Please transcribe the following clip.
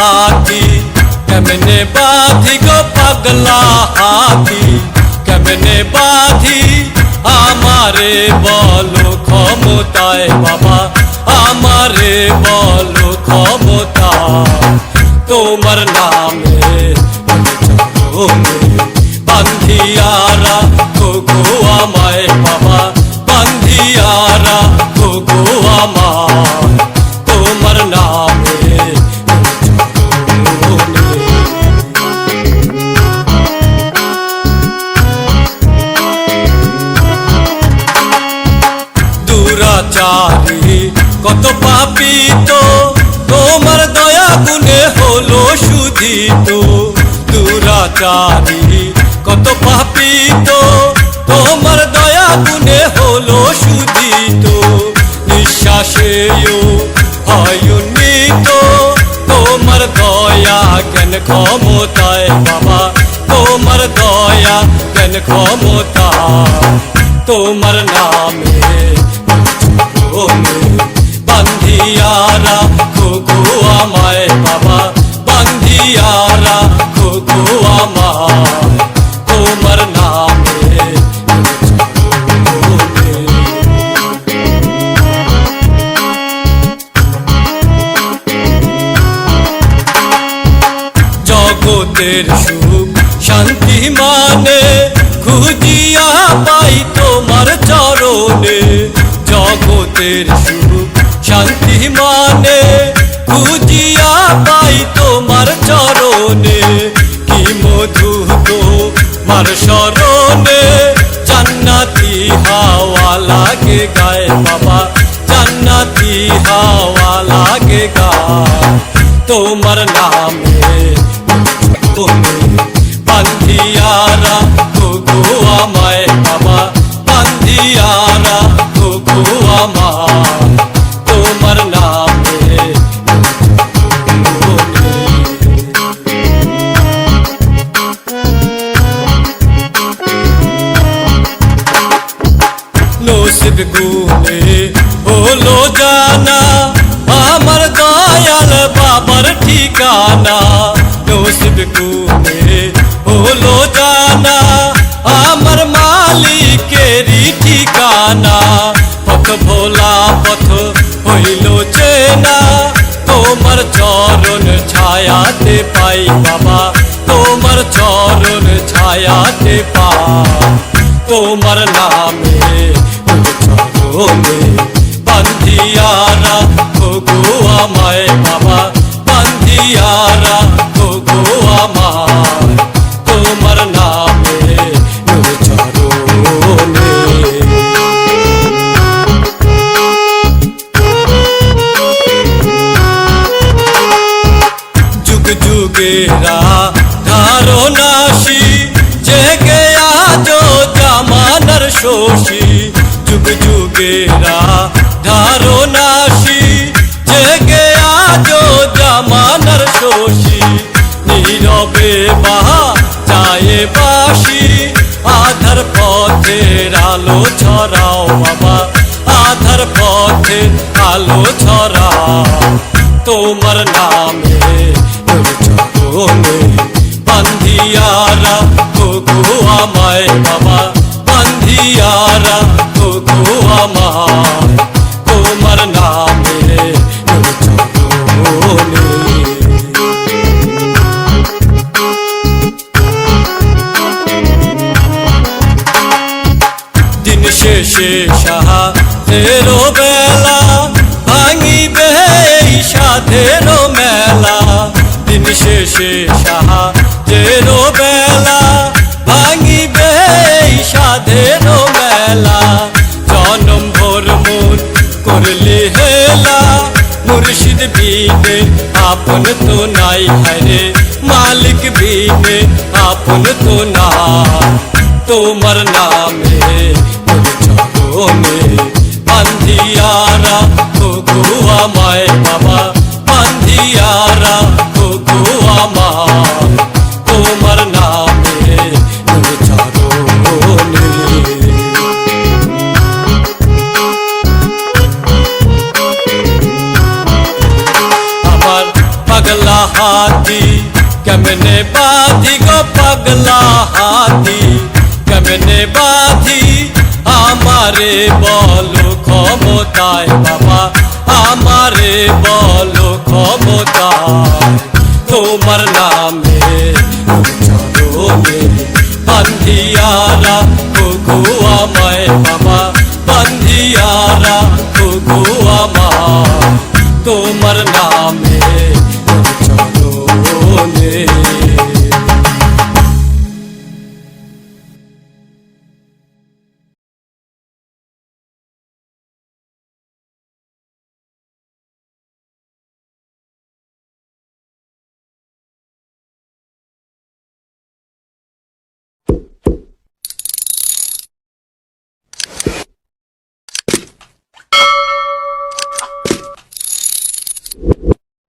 हाथी कमने बाधी को पगला हाथी कमने बाधी, हमारे बोलो खमोताए बाबा, हमारे बोलो खमोता। तुमर नाम है बंधियारा को गोवा माए बाबा, बंधियारा। কত পাপিত, তোমার দয়া গুণে হলো সুধিত দুরাচারী, কত পাপিত, তোমার দয়া গুণে হলো সুধিত নিঃশ্বাসেও হয় উন্নীত, তোমার দয়া জ্ঞান ক্ষমতায় বাবা। তোমার দয়া জ্ঞান ক্ষমতা তোমার নামে চরণে বান্ধিয়ারা গো আমায় বাবা, বান্ধিয়ারা গো আমায়। তোমার নামে জগতের সুখ, শান্তি মানে খুঁজিয়া পাই তোমার চরণে। জগতের সুখ মানে খুঁজিয়া পাই তোমার চরণে। কি মধু তোমার স্মরণে জান্নাতি হাওয়া লাগে গায়ে বাবা, জান্নাতি হাওয়া লাগে গায়ে তোমার নামে তুমি বান্ধিয়ারা নসিব গুনে হলো জানা আমার দয়াল বাবার ঠিকানা নসিব গুনে হলো জানা আমার মালিকেরই ঠিকানা পথ ভোলা পথ হইল চেনা তোমার চরণ ছায়াতে পাই বাবা তোমার চরণ ছায়াতে পাই তোমার নামে চরণে বান্ধিয়ারা গো আমায় বাবা। বান্ধিয়ারা গো আমায়। তোমার নামে যুগ যুগেরা ধারণাসি জেগে আজো জামানার শোষী যুগ যুগেরা ধারণাসি জেগে আজো জামানার শোষী নীরবে বাহা চায়ে বাসি আধার পথের আলো ছড়াও বাবা, আধার পথের আলো ছড়াও। তোমার নামে বান্ধিয়ারা গো আমায় বাবা, বান্ধিয়ারা গো আমায় মুর্শিদ বিনে আপন তো নাই হরে মালিক বিনে আপন তো না তোমার নামে চরণে বান্ধিয়ারা গো আমায় বাবা বান্ধিয়ারা গো আমায় তোমার পাগলা হাতি কেমনে বাঁধি গো পাগলা হাতি কেমনে বাঁধি আমারে বলো ক্ষমতায় বাবা আমারে বলো ক্ষমতায় তোমার নামে চরণে বন্ধিয়ারা কুকু আমায় বাবা বন্ধিয়ারা